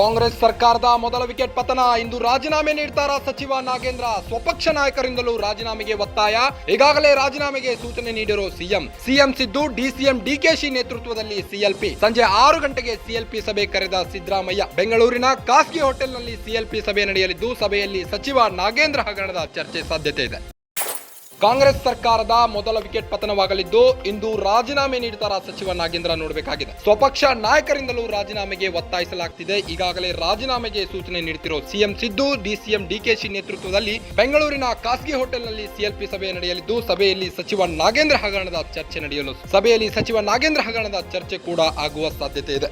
ಕಾಂಗ್ರೆಸ್ ಸರ್ಕಾರದ ಮೊದಲ ವಿಕೆಟ್ ಪತನ. ಇಂದು ರಾಜೀನಾಮೆ ನೀಡ್ತಾರಾ ಸಚಿವ ನಾಗೇಂದ್ರ? ಸ್ವಪಕ್ಷ ನಾಯಕರಿಂದಲೂ ರಾಜೀನಾಮೆಗೆ ಒತ್ತಾಯ. ಈಗಾಗಲೇ ರಾಜೀನಾಮೆಗೆ ಸೂಚನೆ ನೀಡಿರೋ CM. CM Siddu DCM DKShi ನೇತೃತ್ವದಲ್ಲಿ ಸಿಎಲ್ಪಿ ಸಂಜೆ ಆರು ಗಂಟೆಗೆ ಸಿಎಲ್ಪಿ ಸಭೆ ಕರೆದ ಸಿದ್ದರಾಮಯ್ಯ. ಬೆಂಗಳೂರಿನ ಖಾಸಗಿ ಹೋಟೆಲ್ನಲ್ಲಿ ಸಿಎಲ್ಪಿ ಸಭೆ ನಡೆಯಲಿದ್ದು, ಸಭೆಯಲ್ಲಿ ಸಚಿವ ನಾಗೇಂದ್ರ ಹಗರಣದ ಚರ್ಚೆ ಸಾಧ್ಯತೆ ಇದೆ. ಕಾಂಗ್ರೆಸ್ ಸರ್ಕಾರದ ಮೊದಲ ವಿಕೆಟ್ ಪತನವಾಗಲಿದ್ದು, ಇಂದು ರಾಜೀನಾಮೆ ನೀಡುತ್ತಾರ ಸಚಿವ ನಾಗೇಂದ್ರ ನೋಡಬೇಕಾಗಿದೆ. ಸ್ವಪಕ್ಷ ನಾಯಕರಿಂದಲೂ ರಾಜೀನಾಮೆಗೆ ಒತ್ತಾಯಿಸಲಾಗ್ತಿದೆ. ಈಗಾಗಲೇ ರಾಜೀನಾಮೆಗೆ ಸೂಚನೆ ನೀಡುತ್ತಿರೋ ಸಿಎಂ ಸಿದ್ದು, ಡಿಸಿಎಂ ಡಿಕೆಶಿ ನೇತೃತ್ವದಲ್ಲಿ ಬೆಂಗಳೂರಿನ ಖಾಸಗಿ ಹೋಟೆಲ್ನಲ್ಲಿ ಸಿಎಲ್ಪಿ ಸಭೆ ನಡೆಯಲಿದ್ದು, ಸಭೆಯಲ್ಲಿ ಸಚಿವ ನಾಗೇಂದ್ರ ಹಗರಣದ ಚರ್ಚೆ ನಡೆಯಲು, ಸಭೆಯಲ್ಲಿ ಸಚಿವ ನಾಗೇಂದ್ರ ಹಗರಣದ ಚರ್ಚೆ ಕೂಡ ಆಗುವ ಸಾಧ್ಯತೆ ಇದೆ.